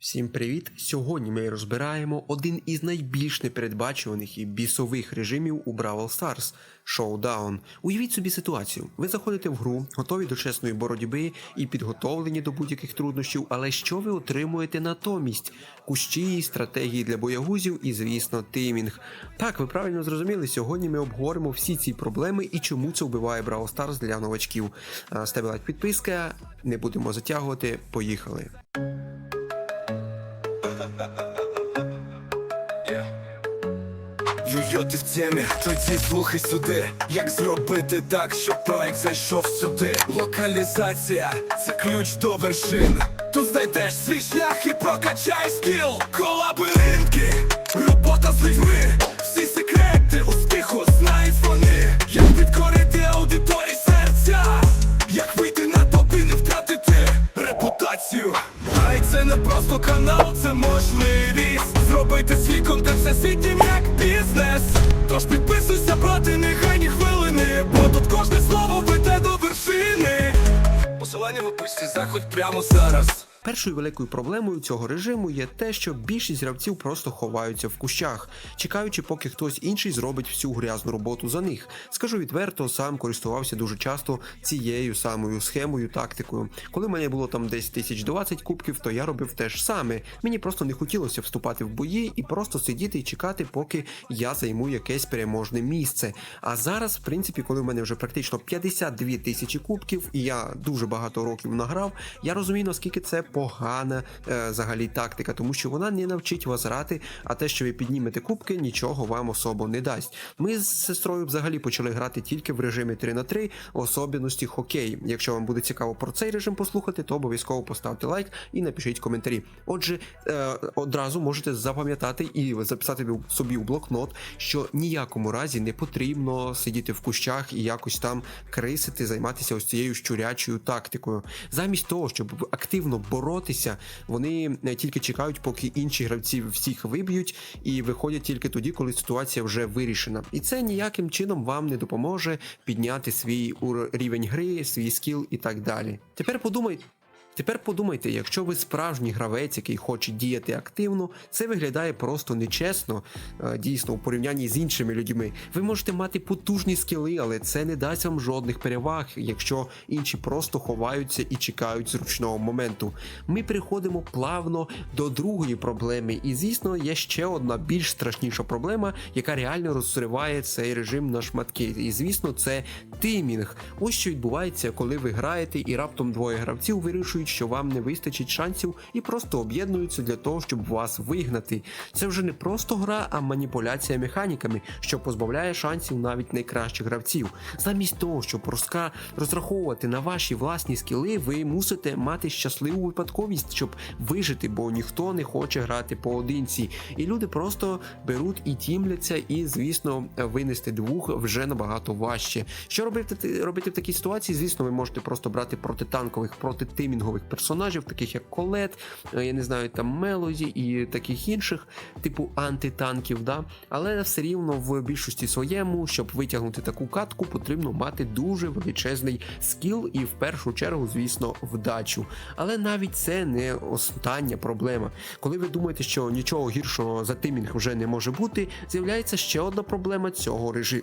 Всім привіт! Сьогодні ми розбираємо один із найбільш непередбачуваних і бісових режимів у Brawl Stars – Showdown. Уявіть собі ситуацію: ви заходите в гру, готові до чесної боротьби і підготовлені до будь-яких труднощів, але що ви отримуєте натомість? Кущі, стратегії для боягузів і, звісно, тимінг. Так, ви правильно зрозуміли, сьогодні ми обговоримо всі ці проблеми і чому це вбиває Brawl Stars для новачків. А, Ставте лайк, підписка, не будемо затягувати. Поїхали! Йо-йо, ти в темі, тоді слухай сюди. Як зробити так, щоб проект зайшов сюди? Локалізація це ключ до вершин. Тут знайдеш свій шлях і прокачай скіл. Колаборинки, Тож підписуйся проти негайні хвилини Бо тут кожне слово веде до вершини. Посилання в описі, заходь прямо зараз Першою великою проблемою цього режиму є те, що більшість гравців просто ховаються в кущах, чекаючи, поки хтось інший зробить всю грязну роботу за них. Скажу відверто, сам користувався дуже часто цією самою схемою, тактикою. Коли в мене було там десь 1020 кубків, то я робив те ж саме. Мені просто не хотілося вступати в бої і просто сидіти і чекати, поки я займу якесь переможне місце. А зараз, в принципі, коли в мене вже практично 52 тисячі кубків, і я дуже багато років награв, я розумію, наскільки це погана е, взагалі тактика, тому що вона не навчить вас грати, а те, що ви піднімете кубки, нічого вам особо не дасть. Ми з сестрою взагалі почали грати тільки в режимі 3 на 3 особливості хокей. Якщо вам буде цікаво про цей режим послухати, то обов'язково поставте лайк і напишіть коментарі. Отже, е, одразу можете запам'ятати і записати собі в блокнот, що ніякому разі не потрібно сидіти в кущах і якось там крисити, займатися ось цією щурячою тактикою. Замість того, щоб активно боротися, вони е, тільки чекають, поки інші гравці всіх виб'ють, і виходять тільки тоді, коли ситуація вже вирішена. І це ніяким чином вам не допоможе підняти свій рівень гри, свій скіл і так далі. Тепер подумайте. Тепер подумайте, якщо ви справжній гравець, який хоче діяти активно, це виглядає просто нечесно, е, дійсно, у порівнянні з іншими людьми. Ви можете мати потужні скіли, але це не дасть вам жодних переваг, якщо інші просто ховаються і чекають зручного моменту. Ми переходимо плавно до другої проблеми, і звісно, є ще одна більш страшніша проблема, яка реально розриває цей режим на шматки. І звісно, це тимінг. Ось що відбувається, коли ви граєте, і раптом двоє гравців вирішують, що вам не вистачить шансів, і просто об'єднуються для того, щоб вас вигнати. Це вже не просто гра, а маніпуляція механіками, що позбавляє шансів навіть найкращих гравців. Замість того, щоб розка... розраховувати на ваші власні скіли, ви мусите мати щасливу випадковість, щоб вижити, бо ніхто не хоче грати поодинці. І люди просто беруть і тімляться, і, звісно, винести двох вже набагато важче. Що робити, робити в такій ситуації? Звісно, ви можете просто брати протитанкових, протитимінгових персонажів, таких як Колет, е, я не знаю, там Мелоді і таких інших, типу антитанків. Да? Але все рівно в більшості своєму, щоб витягнути таку катку, потрібно мати дуже величезний скіл і в першу чергу, звісно, вдачу. Але навіть це не остання проблема. Коли ви думаєте, що нічого гіршого за тимінг вже не може бути, з'являється ще одна проблема цього режиму.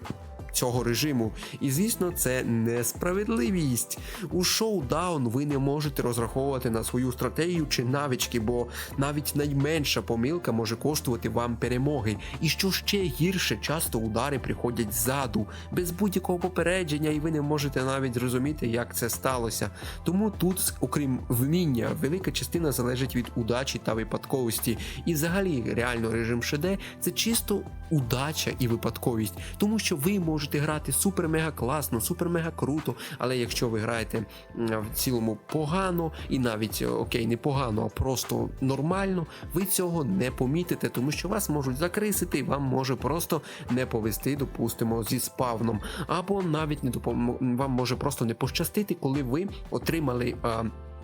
Цього режиму, і звісно, це несправедливість. У шоудаун ви не можете розраховувати на свою стратегію чи навички, бо навіть найменша помилка може коштувати вам перемоги. І що ще гірше, часто удари приходять ззаду, без будь-якого попередження, і ви не можете навіть зрозуміти, як це сталося. Тому тут, окрім вміння, велика частина залежить від удачі та випадковості. І взагалі, реально, режим ШД це чисто удача і випадковість, тому що ви можете грати супер-мега класно, супер-мега круто, але якщо ви граєте в цілому погано, і навіть е, окей, не погано, а просто нормально, ви цього не помітите, тому що вас можуть закрисити, і вам може просто не повести, допустимо, зі спавном, або навіть не допом... вам може просто не пощастити, коли ви отримали.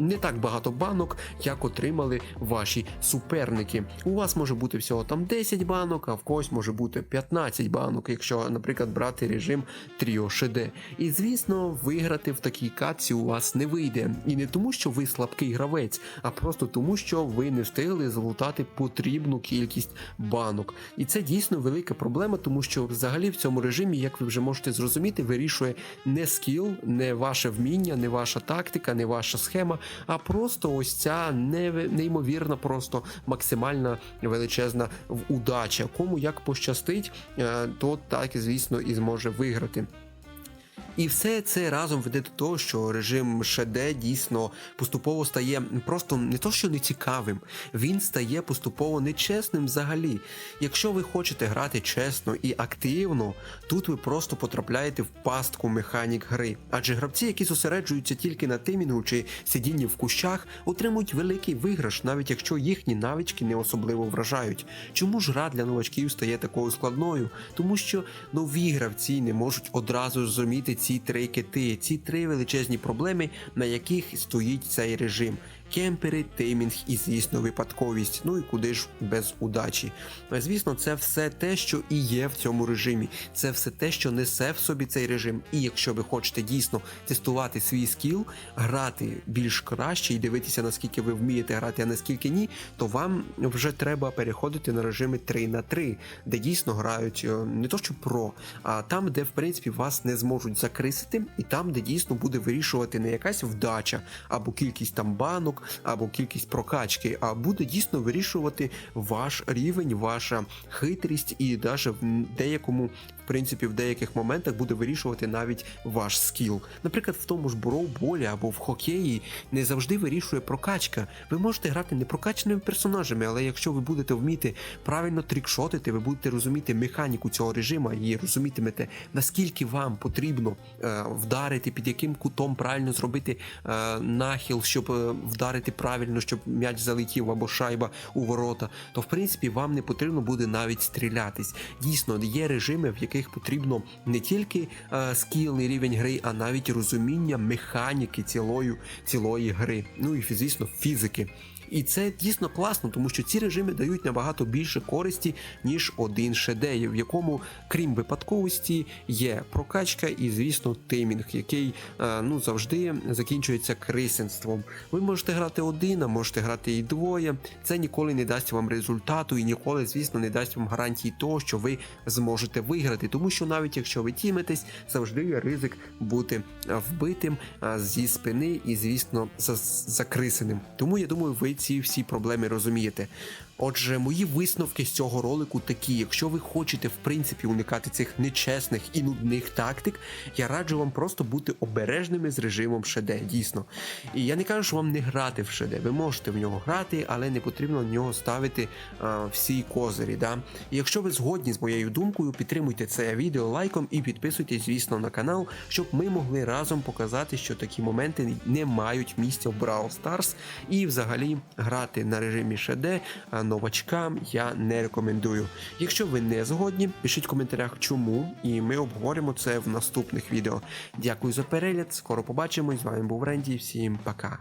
Не так багато банок, як отримали ваші суперники. У вас може бути всього там 10 банок, а в когось може бути 15 банок, якщо, наприклад, брати режим Тріо ШД. І звісно, виграти в такій катці у вас не вийде. І не тому, що ви слабкий гравець, а просто тому, що ви не встигли залутати потрібну кількість банок. І це дійсно велика проблема, тому що взагалі в цьому режимі, як ви вже можете зрозуміти, вирішує не скіл, не ваше вміння, не ваша тактика, не ваша схема, а просто ось ця неймовірна, просто максимальна величезна удача. Кому як пощастить, е, то так, звісно, і зможе виграти. І все це разом веде до того, що режим ШД дійсно поступово стає просто не то, що нецікавим, він стає поступово нечесним взагалі. Якщо ви хочете грати чесно і активно, тут ви просто потрапляєте в пастку механік гри. Адже гравці, які зосереджуються тільки на тимінгу чи сидінні в кущах, отримують великий виграш, навіть якщо їхні навички не особливо вражають. Чому ж гра для новачків стає такою складною? Тому що нові гравці не можуть одразу зрозуміти ці три кити, ці три величезні проблеми, на яких стоїть цей режим. Кемпери, теймінг і, звісно, випадковість. Ну і куди ж без удачі. Звісно, це все те, що і є в цьому режимі. Це все те, що несе в собі цей режим. І якщо ви хочете дійсно тестувати свій скіл, грати більш краще і дивитися, наскільки ви вмієте грати, а наскільки ні, то вам вже треба переходити на режими 3 на 3, де дійсно грають е, не то що про, а там, де в принципі вас не зможуть закрисити, і там, де дійсно буде вирішувати не якась вдача або кількість там банок, або кількість прокачки, а буде дійсно вирішувати ваш рівень, ваша хитрість, і навіть в деякому, в принципі, в деяких моментах буде вирішувати навіть ваш скіл. Наприклад, в тому ж броуболі або в хокеї не завжди вирішує прокачка. Ви можете грати не прокачаними персонажами, але якщо ви будете вміти правильно трікшотити, ви будете розуміти механіку цього режиму і розумітимете, наскільки вам потрібно е, вдарити, під яким кутом правильно зробити е, нахил, щоб е, вдарити правильно, щоб м'яч залетів або шайба у ворота, то в принципі вам не потрібно буде навіть стрілятись. Дійсно, є режими, в яких потрібно не тільки е, скілний рівень гри, а навіть розуміння механіки цілої, цілої гри. Ну і звісно, фізики. І це дійсно класно, тому що ці режими дають набагато більше користі, ніж один шедей, в якому, крім випадковості, є прокачка і, звісно, тимінг, який е, ну завжди закінчується крисенством. Ви можете грати один, а можете грати і двоє. Це ніколи не дасть вам результату і ніколи, звісно, не дасть вам гарантії того, що ви зможете виграти. Тому що навіть якщо ви тіметесь, завжди є ризик бути вбитим е, зі спини і, звісно, за- закрисеним. Тому я думаю, ви ці всі проблеми розумієте. Отже, мої висновки з цього ролику такі: якщо ви хочете в принципі уникати цих нечесних і нудних тактик, я раджу вам просто бути обережними з режимом ШД, дійсно. І я не кажу, що вам не грати в ШД. Ви можете в нього грати, але не потрібно в нього ставити а, всі козирі. Да? І якщо ви згодні з моєю думкою, підтримуйте це відео лайком і підписуйтесь, звісно, на канал, щоб ми могли разом показати, що такі моменти не мають місця в Brawl Stars. І взагалі грати на режимі ШД новачкам я не рекомендую. Якщо ви не згодні, пишіть в коментарях чому, і ми обговоримо це в наступних відео. Дякую за перегляд, скоро побачимось. З вами був Ренді. Всім пока.